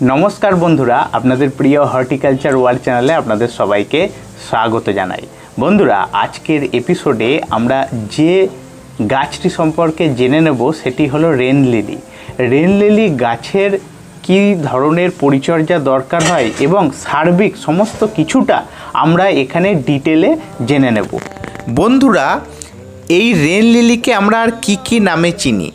নমস্কার বন্ধুরা, আপনাদের প্রিয় হর্টিকালচার ওয়ার্ল্ড চ্যানেলে আপনাদের সবাইকে স্বাগত জানাই। বন্ধুরা, আজকের এপিসোডে আমরা যে গাছটি সম্পর্কে জেনে নেব সেটি হলো রেন লিলি। রেন লিলি গাছের কী ধরনের পরিচর্যা দরকার হয় এবং সার্বিক সমস্ত কিছুটা আমরা এখানে ডিটেলে জেনে নেব। বন্ধুরা, এই রেন লিলিকে আমরা আর কি কি নামে চিনি?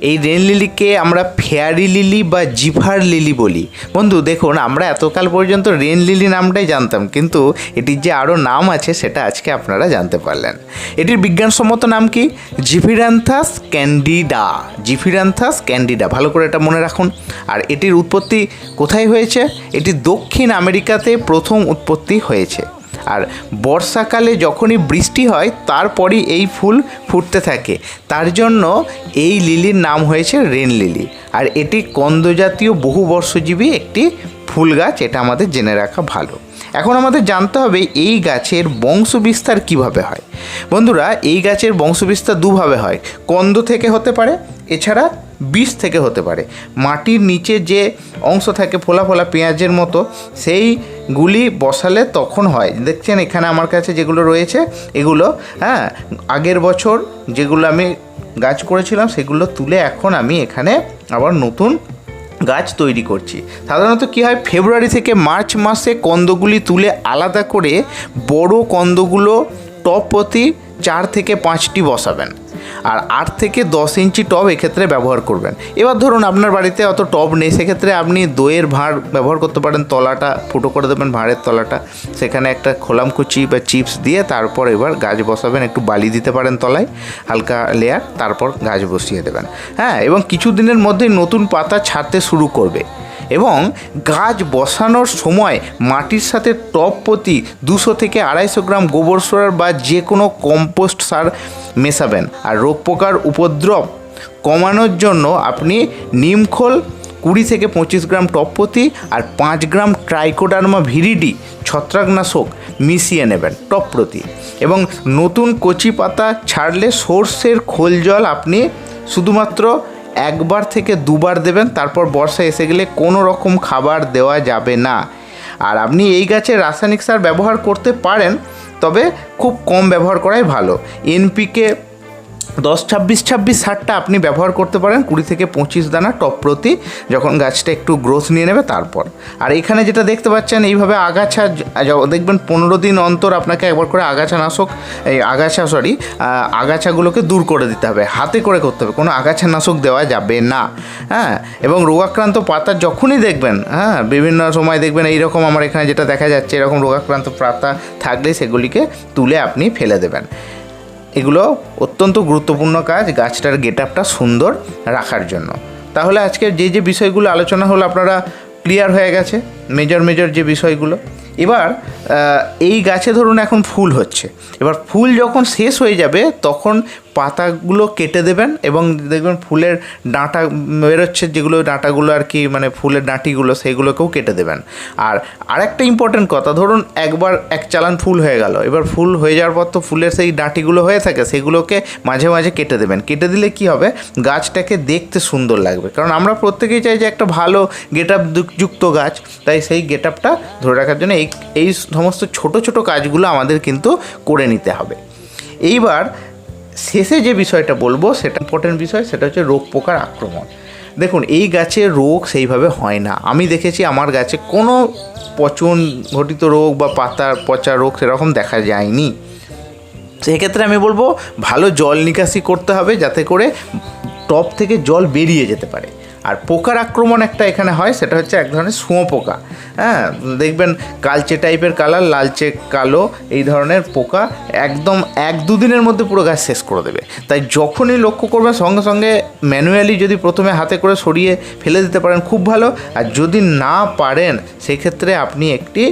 এই রেন লিলিকে আমরা ফেয়ারি লিলি বা জিভার লিলি বলি। বন্ধু, দেখুন, আমরা এতকাল পর্যন্ত রেন লিলি নামটাই জানতাম, কিন্তু এটির যে আরও নাম আছে সেটা আজকে আপনারা জানতে পারলেন। এটির বিজ্ঞানসম্মত নাম কি? জিফিরান্থাস ক্যান্ডিডা। জিফিরান্থাস ক্যান্ডিডা, ভালো করে এটা মনে রাখুন। আর এটির উৎপত্তি কোথায় হয়েছে? এটি দক্ষিণ আমেরিকাতে প্রথম উৎপত্তি হয়েছে। আর বর্ষাকালে যখনই বৃষ্টি হয়, তারপরই এই ফুল ফুটতে থাকে। তার জন্য এই লিলির নাম হয়েছে রেন লিলি। আর এটি কন্দজাতীয় বহু বর্ষজীবী একটি ফুল গাছ, এটা আমাদের জেনে রাখা ভালো। এখন আমাদের জানতে হবে এই গাছের বংশবিস্তার কীভাবে হয়। বন্ধুরা, এই গাছের বংশবিস্তার দুভাবে হয়। কন্দ থেকে হতে পারে, এছাড়া বীজ থেকে হতে পারে। মাটির নিচে যে অংশ থাকে ফোলা ফোলা পেঁয়াজের মতো, সেইগুলি বসালে তখন হয়। দেখছেন এখানে আমার কাছে যেগুলো রয়েছে, এগুলো হ্যাঁ আগের বছর যেগুলো আমি গাছ করেছিলাম, সেগুলো তুলে এখন আমি এখানে আবার নতুন গাছ তৈরি করছি। সাধারণত কী হয়, ফেব্রুয়ারি থেকে মার্চ মাসে কন্দগুলি তুলে আলাদা করে বড় কন্দগুলো টপ প্রতি চার থেকে পাঁচটি বসাবেন। আর আট থেকে দশ ইঞ্চি টব এক্ষেত্রে ব্যবহার করবেন। এবার ধরুন আপনার বাড়িতে অত টব নেই, সেক্ষেত্রে আপনি দইয়ের ভাঁড় ব্যবহার করতে পারেন, তলাটা ফুটো করে দেবেন ভাঁড়ের তলাটা। সেখানে একটা খোলামকুচি বা চিপস দিয়ে তারপর এবার গাছ বসাবেন, একটু বালি দিতে পারেন তলায়, হালকা লেয়ার তারপর গাছ বসিয়ে দেবেন। হ্যাঁ এবং কিছু দিনের মধ্যেই নতুন পাতা ছাড়তে শুরু করবে। এবং গাছ বসানোর সময় মাটির সাথে টপ প্রতি দুশো থেকে আড়াইশো গ্রাম গোবর সার বা যে কোনো কম্পোস্ট সার মেশাবেন। আর রোগ পোকার উপদ্রব কমানোর জন্য আপনি নিমখোল কুড়ি থেকে পঁচিশ গ্রাম টপ প্রতি আর পাঁচ গ্রাম ট্রাইকোডার্মা ভিরিডি ছত্রাকনাশক মিশিয়ে নেবেন টপ প্রতি। এবং নতুন কচি পাতা ছাড়লে সর্ষের খোল জল আপনি শুধুমাত্র একবার থেকে দুবার দেবেন, তারপর বর্ষা এসে গেলে কোনো রকম খাবার দেওয়া যাবে না। আর আপনি এই গাছে রাসায়নিক সার ব্যবহার করতে পারেন, তবে খুব কম ব্যবহার করাই ভালো। এনপিকে দশ ছাব্বিশ ছাব্বিশ সারটা আপনি ব্যবহার করতে পারেন, কুড়ি থেকে পঁচিশ দানা টপ প্রতি, যখন গাছটা একটু গ্রোথ নিয়ে নেবে তারপর। আর এখানে যেটা দেখতে পাচ্ছেন, এইভাবে আগাছা দেখবেন পনেরো দিন অন্তর আপনাকে একবার করে আগাছা নাশক, এই আগাছা সরি আগাছাগুলোকে দূর করে দিতে হবে, হাতে করে করতে হবে, কোনো আগাছা নাশক দেওয়া যাবে না। হ্যাঁ এবং রোগাক্রান্ত পাতা যখনই দেখবেন হ্যাঁ বিভিন্ন সময় দেখবেন এইরকম আমার এখানে যেটা দেখা যাচ্ছে, এরকম রোগাক্রান্ত পাতা থাকলে সেগুলিকে তুলে আপনি ফেলে দেবেন। এগুলো অত্যন্ত গুরুত্বপূর্ণ কাজ গাছটার গেট আপটা সুন্দর রাখার জন্য। তাহলে আজকের যে যে বিষয়গুলো আলোচনা হলো আপনারা ক্লিয়ার হয়ে গেছে। মেজর মেজর যে বিষয়গুলো। এবার এই গাছে ধরুন এখন ফুল হচ্ছে। এবার ফুল যখন শেষ হয়ে যাবে, তখন পাতাগুলো কেটে দেবেন এবং দেখবেন ফুলের ডাঁটা বেরোচ্ছে, যেগুলো ডাঁটাগুলো আর কি মানে ফুলের ডাঁটিগুলো সেগুলোকেও কেটে দেবেন। আর আরেকটা ইম্পর্টেন্ট কথা, ধরুন একবার এক চালান ফুল হয়ে গেল, এবার ফুল হয়ে যাওয়ার পর তো ফুলের সেই ডাঁটিগুলো হয়ে থাকে, সেগুলোকে মাঝে মাঝে কেটে দেবেন। কেটে দিলে কি হবে? গাছটাকে দেখতে সুন্দর লাগবে। কারণ আমরা প্রত্যেকেই চাই যে একটা ভালো গেট যুক্ত গাছ, তাই সেই গেট আপটা ধরে রাখার জন্য এই এই সমস্ত ছোট ছোট কাজগুলো আমাদের কিন্তু করে নিতে হবে। এইবার শেষে যে বিষয়টা বলব, সেটা ইম্পর্টেন্ট বিষয়, সেটা হচ্ছে রোগ পোকার আক্রমণ। দেখুন, এই গাছে রোগ সেইভাবে হয় না। আমি দেখেছি আমার গাছে কোনো পচন ঘটিত রোগ বা পাতার পচা রোগ সেরকম দেখা যায়নি। সেক্ষেত্রে আমি বলব, ভালো জল নিকাশি করতে হবে যাতে করে টপ থেকে জল বেরিয়ে যেতে পারে। আর পোকার আক্রমণ একটা এখানে হয়, সেটা হচ্ছে এক ধরনের শুঁয়ো পোকা। হ্যাঁ দেখবেন কালচে টাইপের কালার, লালচে কালো, এই ধরনের পোকা একদম এক দুদিনের মধ্যে পুরো গাছ শেষ করে দেবে। তাই যখনই লক্ষ্য করবেন, সঙ্গে সঙ্গে ম্যানুয়ালি যদি প্রথমে হাতে করে সরিয়ে ফেলে দিতে পারেন, খুব ভালো। আর যদি না পারেন, সেক্ষেত্রে আপনি একটি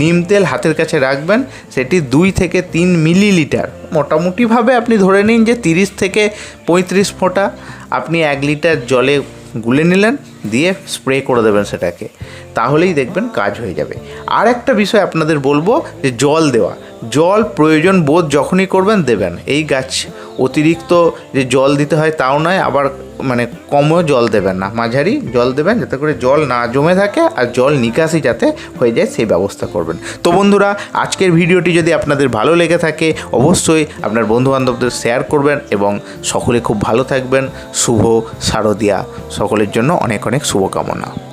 নিম তেল হাতের কাছে রাখবেন, সেটি দুই থেকে তিন মিলিলিটার। মোটামুটিভাবে আপনি ধরে নিন যে তিরিশ থেকে পঁয়ত্রিশ ফোঁটা। আপনি এক লিটার জলে গুলে নিলেন, দিয়ে স্প্রে করে দেবেন সেটাকে। তাহলেই দেখবেন কাজ হয়ে যাবে। আর একটা বিষয় আপনাদের বলব যে জল দেওয়া। জল প্রয়োজন বোধ যখনই করবেন দেবেন। এই গাছ অতিরিক্ত যে জল দিতে হয় তাও নয়, আবার মানে কমও জল দেবেন না। মাঝারি জল দেবেন যাতে করে জল না জমে থাকে আর জল নিকাশি যাতে হয়ে যায় সেই ব্যবস্থা করবেন। তো বন্ধুরা, আজকের ভিডিওটি যদি আপনাদের ভালো লেগে থাকে, অবশ্যই আপনার বন্ধুবান্ধবদের শেয়ার করবেন এবং সকলে খুব ভালো থাকবেন। শুভ শারদিয়া। সকলের জন্য অনেক অনেক শুভকামনা।